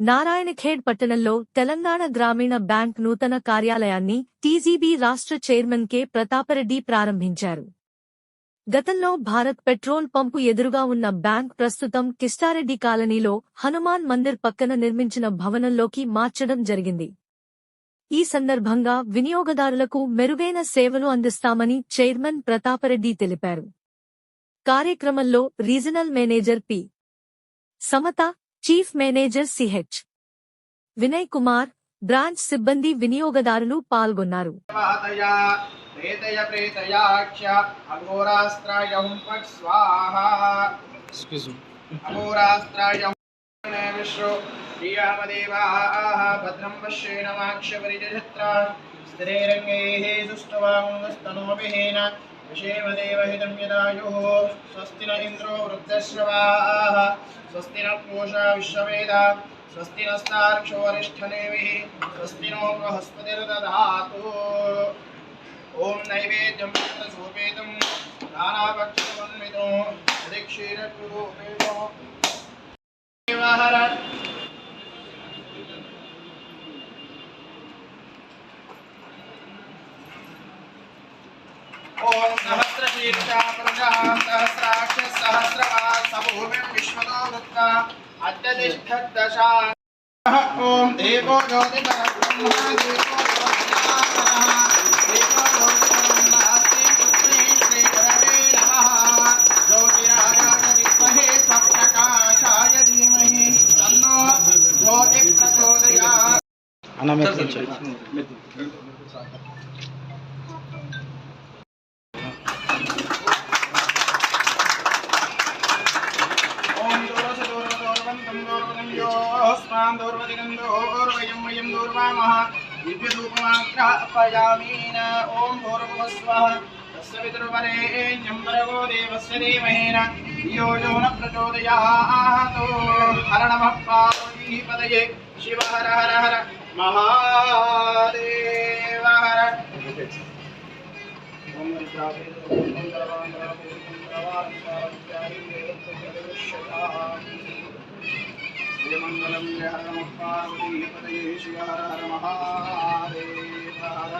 నారాయణఖేడ్ పట్టణంలో తెలంగాణ గ్రామీణ బ్యాంక్ నూతన కార్యాలయాన్ని టీజీబీ రాష్ట్ర చైర్మన్ కె. ప్రతాపరెడ్డి ప్రారంభించారు. గతంలో భారత్ పెట్రోల్ పంపు ఎదురుగా ఉన్న బ్యాంక్ ప్రస్తుతం కిష్టారెడ్డి కాలనీలో హనుమాన్ మందిర్ పక్కన నిర్మించిన భవనంలోకి మార్చడం జరిగింది. ఈ సందర్భంగా వినియోగదారులకు మెరుగైన సేవలు అందిస్తామని చైర్మన్ ప్రతాపరెడ్డి తెలిపారు. కార్యక్రమంలో regional manager P. Samatha chief manager CH Vinay Kumar branch సిబ్బంది వినియోగదారులు పాల్గొన్నారు. భద్రం స్థిరేరంగైః विषेमदेवहितं स्वस्ति न इन्द्रो वृद्धश्रवाः। स्वस्ति न पूषा विश्ववेदा। स्वस्ति नस्तार्क्षोरिष्ठनेमिः स्वस्ति नो बृहस्पतिर्दधातु। ॐ नैवेद्यं सूपेतं ओम सहस्रशीर्षा प्रजा सहस्राक्ष सहस्रवा सबभूमि विश्वतो वृत्ता अत्यतिष्ठदशा ओम देवो ज्योतिः ब्रह्मा देवो ज्योतिप्रचोदया దివ్యధూపమాగ్రాపయామీన ఓం భూర్భువస్వః తస్య పితృవరేణ్యం భర్గో దేవస్య ధీమహేన ధియో యో న ప్రచోదయాత్ హర నమః పార్వతీపదయే శివ హర హర హర మహాదేవ హర ఓం శ్రీమంగళం జయ హర నమః పార్వతీపదయే Shiva Hara Hara Mahadeva Hara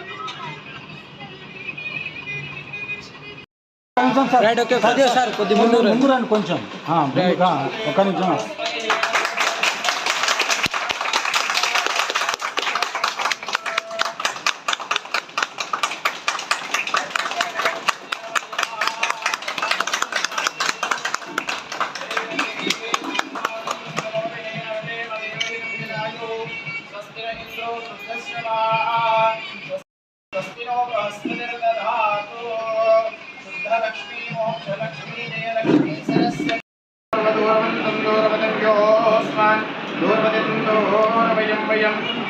right okay sir కొద్ది ముందు రండి. ముందు రండి కొంచెం ఒక నిమిషం.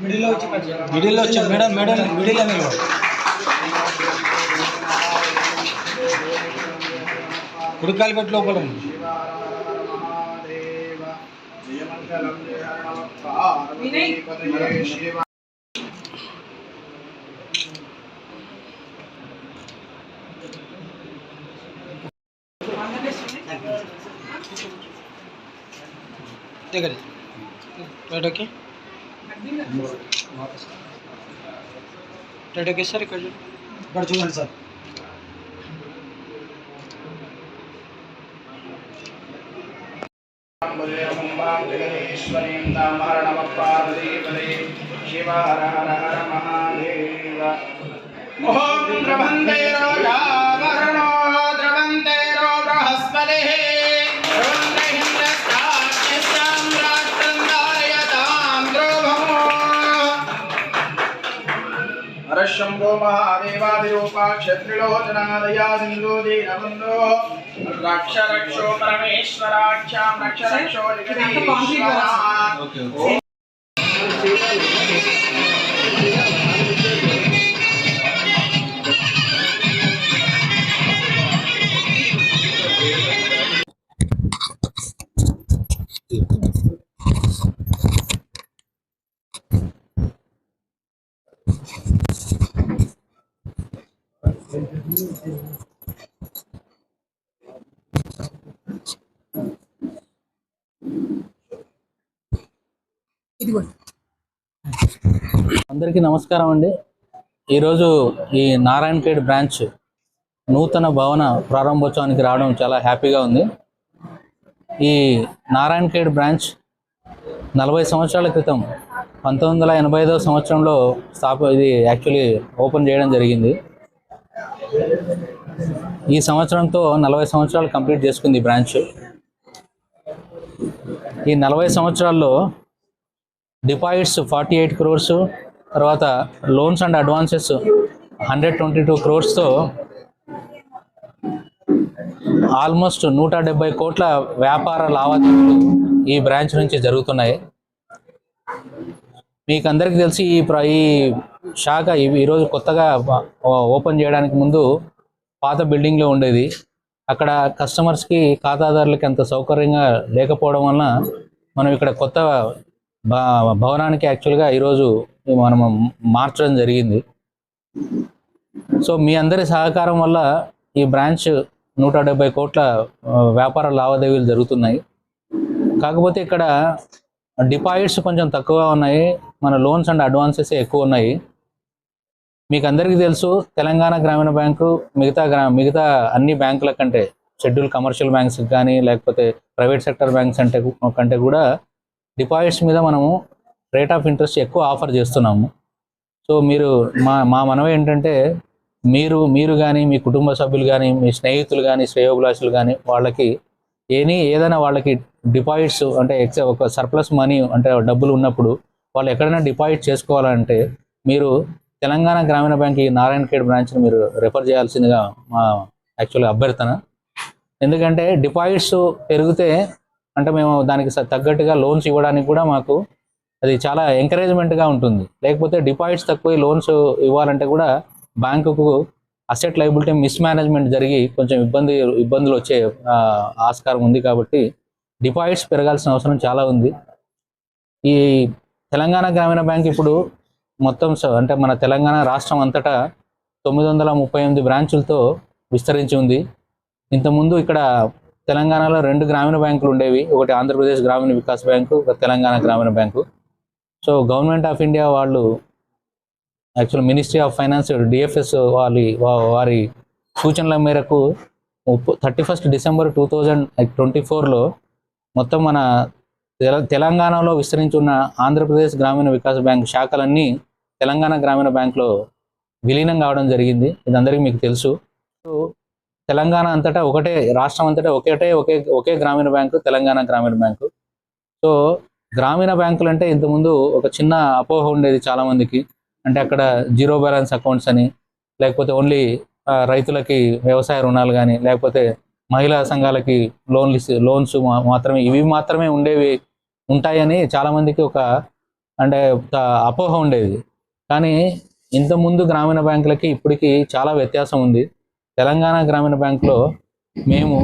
మిడిల్లో వచ్చి మిడిల్లో వచ్చి మేడం మేడం మిడిల్లో అని కుడికాలు పెట్టి లోపల శివ దగ్గర right okay right okay sir ఇక్కడ చూడండి. ఇక్కడ చూడండి సార్ జగదీశ్వరీం తామహర నమ పార్వతీపదే శివ హర హర హర హరశంభో మహాదేవాదిరూపా క్షత్రిలోచనాదయా సింధు దీనబంధో రక్ష రక్షో పరమేశ్వరాక్షాం రక్ష రక్షో అందరికీ నమస్కారం అండి. ఈరోజు ఈ నారాయణఖేడ్ బ్రాంచ్ నూతన భవన ప్రారంభోత్సవానికి రావడం చాలా హ్యాపీగా ఉంది. ఈ నారాయణఖేడ్ బ్రాంచ్ నలభై సంవత్సరాల క్రితం పంతొమ్మిది వందల ఎనభై ఐదవ సంవత్సరంలో స్థాప ఇది యాక్చువల్లీ ఓపెన్ చేయడం జరిగింది. ఈ సంవత్సరంతో నలభై సంవత్సరాలు కంప్లీట్ చేసుకుంది ఈ బ్రాంచ్. ఈ నలభై సంవత్సరాల్లో డిపాజిట్స్ ఫార్టీ ఎయిట్ క్రోర్స్ తర్వాత loans and advances hundred twenty two క్రోర్స్తో almost నూట డెబ్బై కోట్ల వ్యాపార లావాదేవీలు ఈ బ్రాంచ్ నుంచి జరుగుతున్నాయి. మీకు అందరికీ తెలిసి ఈ ప్ర- ఈ శాఖ ఇవి ఈరోజు కొత్తగా ఓపెన్ చేయడానికి ముందు పాత బిల్డింగ్లో ఉండేది. అక్కడ కస్టమర్స్కి ఖాతాదారులకి అంత సౌకర్యంగా లేకపోవడం వలన మనం ఇక్కడ కొత్త భ- భవనానికి యాక్చువల్గా ఈరోజు మనం మార్చడం జరిగింది. సో మీ అందరి సహకారం వల్ల ఈ బ్రాంచ్ నూట డెబ్బై కోట్ల వ్యాపార లావాదేవీలు జరుగుతున్నాయి. కాకపోతే ఇక్కడ డిపాజిట్స్ కొంచెం తక్కువగా ఉన్నాయి. మన లోన్స్ అండ్ అడ్వాన్సెస్ ఎక్కువ ఉన్నాయి. మీకు అందరికీ తెలుసు తెలంగాణ గ్రామీణ బ్యాంకు మిగతా గ్రా మిగతా అన్ని బ్యాంకుల కంటే షెడ్యూల్ కమర్షియల్ బ్యాంక్స్ కానీ లేకపోతే ప్రైవేట్ సెక్టర్ బ్యాంక్స్ అంటే కంటే కూడా డిపాజిట్స్ మీద మనము రేట్ ఆఫ్ ఇంట్రెస్ట్ ఎక్కువ ఆఫర్ చేస్తున్నాము. సో మీరు మా మా మనవి ఏంటంటే మీరు మీరు కానీ మీ కుటుంబ సభ్యులు కానీ మీ స్నేహితులు కానీ శ్రేయోభిలాషులు కానీ వాళ్ళకి ఏని ఏదైనా వాళ్ళకి డిపాజిట్స్ అంటే ఎక్స్ ఒక సర్ప్లస్ మనీ అంటే డబ్బులు ఉన్నప్పుడు వాళ్ళు ఎక్కడైనా డిపాజిట్ చేసుకోవాలంటే మీరు తెలంగాణ గ్రామీణ బ్యాంక్ ఈ నారాయణ ఖేడ్ బ్రాంచ్ని మీరు రెఫర్ చేయాల్సిందిగా మా యాక్చువల్గా అభ్యర్థన. ఎందుకంటే డిపాజిట్స్ పెరిగితే అంటే మేము దానికి తగ్గట్టుగా లోన్స్ ఇవ్వడానికి కూడా మాకు అది చాలా ఎంకరేజ్మెంట్గా ఉంటుంది. లేకపోతే డిపాజిట్స్ తక్కువ లోన్స్ ఇవ్వాలంటే కూడా బ్యాంకుకు అసెట్ లైబిలిటీ మిస్ మేనేజ్మెంట్ జరిగి కొంచెం ఇబ్బంది ఇబ్బందులు వచ్చే ఆస్కారం ఉంది కాబట్టి డిపాజిట్స్ పెరగాల్సిన అవసరం చాలా ఉంది. ఈ తెలంగాణ గ్రామీణ బ్యాంక్ ఇప్పుడు మొత్తం స- అంటే మన తెలంగాణ రాష్ట్రం అంతటా తొమ్మిది వందల ముప్పై ఎనిమిది బ్రాంచులతో విస్తరించి ఉంది. ఇంతకుముందు ఇక్కడ తెలంగాణలో రెండు గ్రామీణ బ్యాంకులు ఉండేవి. ఒకటి ఆంధ్రప్రదేశ్ గ్రామీణ వికాస్ బ్యాంకు ఒక Telangana Grameena bank. So government of India వాళ్ళు actual ministry of finance DFS వారి వారి సూచనల మేరకు thirty first December two thousand twenty ఫోర్లో మొత్తం మన తెల- తెలంగాణలో విస్తరించి ఉన్న ఆంధ్రప్రదేశ్ గ్రామీణ వికాస్ బ్యాంక్ శాఖలన్నీ తెలంగాణ గ్రామీణ బ్యాంక్లో విలీనం కావడం జరిగింది. ఇది అందరికీ మీకు తెలుసు. సో తెలంగాణ అంతటా ఒకటే రాష్ట్రం అంతటా ఒకటే ఒకే ఒకే గ్రామీణ బ్యాంకు తెలంగాణ గ్రామీణ బ్యాంకు. సో గ్రామీణ బ్యాంకులు అంటే ఇంతకుముందు ఒక చిన్న అపోహ ఉండేది చాలా మందికి అంటే అక్కడ జీరో బ్యాలెన్స్ అకౌంట్స్ అని లేకపోతే ఓన్లీ రైతులకి వ్యవసాయ రుణాలు కానీ లేకపోతే మహిళా సంఘాలకి లోన్లు లోన్స్ మాత్రమే ఇవి మాత్రమే ఉండేవి ఉంటాయని చాలా మందికి ఒక అంటే అపోహ ఉండేది. కానీ ఇంతకుముందు గ్రామీణ బ్యాంకులకి ఇప్పటికి చాలా వ్యత్యాసం ఉంది. తెలంగాణ గ్రామీణ బ్యాంకులో మేము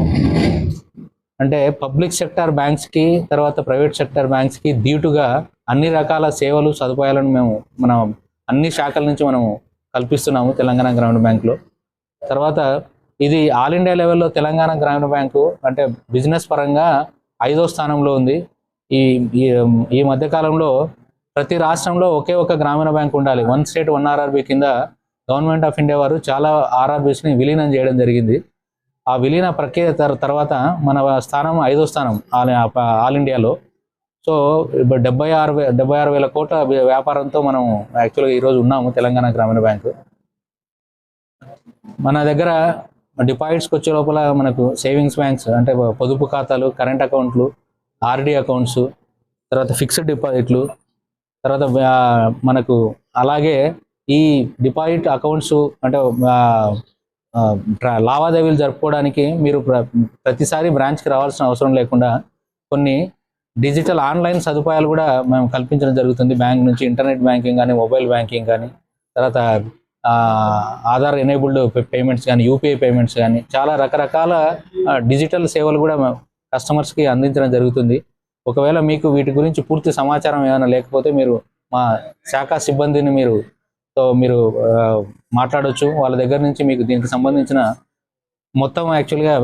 అంటే పబ్లిక్ సెక్టార్ బ్యాంక్స్కి తర్వాత ప్రైవేట్ సెక్టార్ బ్యాంక్స్కి దీటుగా అన్ని రకాల సేవలు సదుపాయాలను మేము మనం అన్ని శాఖల నుంచి మనము కల్పిస్తున్నాము తెలంగాణ గ్రామీణ బ్యాంకులో తర్వాత ఇది ఆల్ ఇండియా లెవెల్లో తెలంగాణ గ్రామీణ బ్యాంకు అంటే బిజినెస్ పరంగా ఐదో స్థానంలో ఉంది. ఈ ఈ- మధ్యకాలంలో ప్రతి రాష్ట్రంలో ఒకే ఒక గ్రామీణ బ్యాంక్ ఉండాలి. వన్ స్టేట్ వన్ ఆర్ఆర్బి కింద గవర్నమెంట్ ఆఫ్ ఇండియా వారు చాలా ఆర్ఆర్బిస్ని విలీనం చేయడం జరిగింది. ఆ విలీన ప్రక్రియ తర్వాత మన స్థానం ఐదో స్థానం ఆల్ ఆల్ ఇండియాలో. సో ఇప్పుడు డెబ్బై ఆరు వే డెబ్బై ఆరు వేల కోట్ల వ్యాపారంతో మనం యాక్చువల్గా ఈరోజు ఉన్నాము తెలంగాణ గ్రామీణ బ్యాంకు. మన దగ్గర డిపాజిట్స్కి వచ్చే లోపల మనకు సేవింగ్స్ బ్యాంక్స్ అంటే పొదుపు ఖాతాలు కరెంట్ అకౌంట్లు ఆర్డి అకౌంట్స్ తర్వాత ఫిక్స్డ్ డిపాజిట్లు తర్వాత మనకు అలాగే ఈ డిపాజిట్ అకౌంట్స్ అంటే లావాదేవీలు జరుపుకోవడానికి మీరు ప్రతిసారి బ్రాంచ్కి రావాల్సిన అవసరం లేకుండా కొన్ని డిజిటల్ ఆన్లైన్ సదుపాయాలు కూడా మేము కల్పించడం జరుగుతుంది. బ్యాంక్ నుంచి ఇంటర్నెట్ బ్యాంకింగ్ కానీ మొబైల్ బ్యాంకింగ్ కానీ తర్వాత ఆధార్ ఎనేబుల్డ్ పేమెంట్స్ కానీ యూపీఐ పేమెంట్స్ కానీ చాలా రకరకాల డిజిటల్ సేవలు కూడా కస్టమర్స్కి అందించడం జరుగుతుంది. ఒకవేళ మీకు వీటి గురించి పూర్తి సమాచారం ఏమైనా లేకపోతే మీరు మా శాఖ సిబ్బందిని మీరు తో మీరు మాట్లాడవచ్చు మాట్లాడొచ్చు. వాళ్ళ దగ్గర నుంచి మీకు దీనికి సంబంధించిన మొత్తం యాక్చువల్గా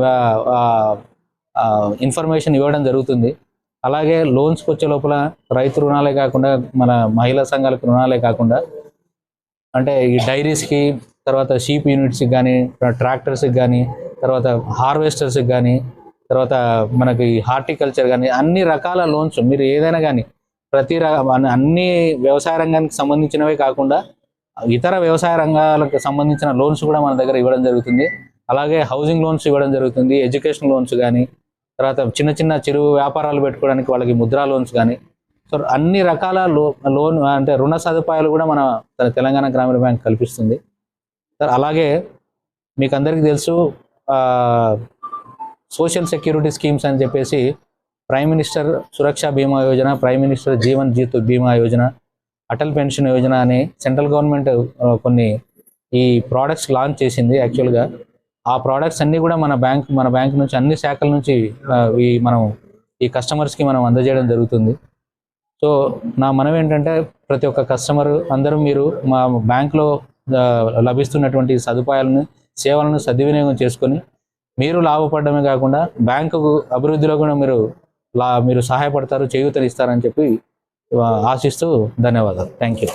ఇన్ఫర్మేషన్ ఇవ్వడం జరుగుతుంది. అలాగే లోన్స్కి వచ్చే లోపల రైతు రుణాలే కాకుండా మన మహిళా సంఘాలకు రుణాలే కాకుండా అంటే ఈ డైరీస్కి తర్వాత షీప్ యూనిట్స్కి కానీ ట్రాక్టర్స్కి కానీ తర్వాత హార్వెస్టర్స్కి కానీ తర్వాత మనకి హార్టికల్చర్ కానీ అన్ని రకాల లోన్స్ మీరు ఏదైనా కానీ ప్రతి ర- అన్ని వ్యవసాయ రంగానికి సంబంధించినవే కాకుండా ఇతర వ్యవసాయ రంగాలకు సంబంధించిన లోన్స్ కూడా మన దగ్గర ఇవ్వడం జరుగుతుంది. అలాగే హౌసింగ్ లోన్స్ ఇవ్వడం జరుగుతుంది ఎడ్యుకేషన్ లోన్స్ కానీ తర్వాత చిన్న చిన్న చిరు వ్యాపారాలు పెట్టుకోవడానికి వాళ్ళకి ముద్రా లోన్స్ కానీ సో అన్ని రకాల లో లోన్ అంటే రుణ సదుపాయాలు కూడా మన తెలంగాణ గ్రామీణ బ్యాంక్ కల్పిస్తుంది. సార్ అలాగే మీకు అందరికీ తెలుసు సోషల్ సెక్యూరిటీ స్కీమ్స్ అని చెప్పేసి prime minister Suraksha Bima Yojana prime minister Jeevan Jeet Bima Yojana Atal pension Yojana అని సెంట్రల్ గవర్నమెంట్ కొన్ని ఈ ప్రోడక్ట్స్ లాంచ్ చేసింది యాక్చువల్గా ఆ ప్రోడక్ట్స్ అన్నీ కూడా మన బ్యాంక్ మన బ్యాంక్ నుంచి అన్ని శాఖల నుంచి ఈ మనం ఈ కస్టమర్స్కి మనం అందజేయడం జరుగుతుంది. సో నా మనం ఏంటంటే ప్రతి ఒక్క కస్టమర్ అందరూ మీరు మా బ్యాంక్లో లభిస్తున్నటువంటి సదుపాయాలను సేవలను సద్వినియోగం చేసుకొని మీరు లాభపడమే కాకుండా బ్యాంకు అభివృద్ధిలో కూడా మీరు లా మీరు సహాయపడతారు చేయూతనిస్తారని చెప్పి ఆశిస్తూ ధన్యవాదాలు. Thank you